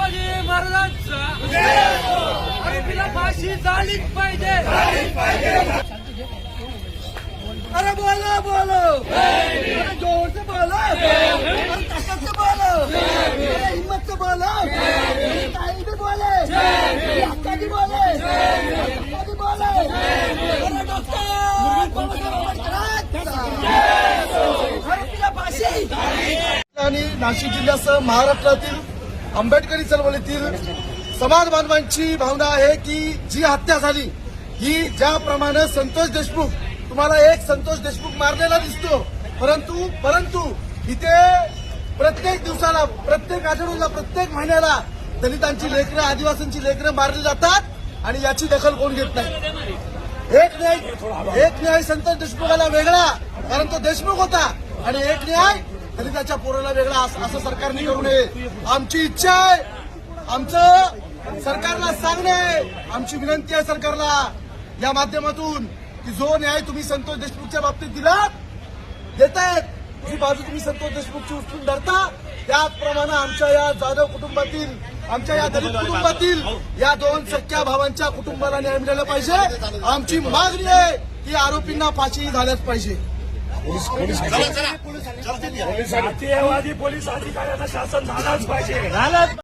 शिवाजी महाराजांचा. तिला फाशी पाहिजे. अरे बोलो बोलो. जोर से बोलो. ताकत से बोलो. ताई भी आणि नाशिक जिल्ह्यासह महाराष्ट्रातील आंबेडकरी चळवळीतील समाज बांधवांची भावना आहे की जी हत्या झाली ही ज्याप्रमाणे संतोष देशमुख तुम्हाला एक संतोष देशमुख मारलेला दिसतो. परंतु परंतु इथे प्रत्येक दिवसाला प्रत्येक आठवड्याला प्रत्येक महिन्याला दलितांची लेकरं आदिवासींची लेकरं मारली जातात आणि याची दखल कोण घेत नाही. एक न्याय एक न्याय संतोष देशमुखाला वेगळा कारण तो देशमुख होता. आणि एक न्याय दलिताच्या पोराला वेगळा असं सरकारने करू नये. आमची इच्छा आहे. आमचं सरकारला सांगणे. आमची विनंती आहे सरकारला. या माध्यमातून की जो न्याय तुम्ही संतोष देशमुखच्या बाबतीत दिला देतायत. ही बाजू तुम्ही संतोष देशमुखची उचलून धरता त्याचप्रमाणे आमच्या या जाधव कुटुंबातील आमच्या या दलित कुटुंबातील या दोन सख्या भावांच्या कुटुंबाला न्याय मिळाला पाहिजे. आमची मागणी आहे की आरोपींना फाशी झाल्याच पाहिजे. पोलीस अधिकाऱ्यांना शासन झालाच पाहिजे.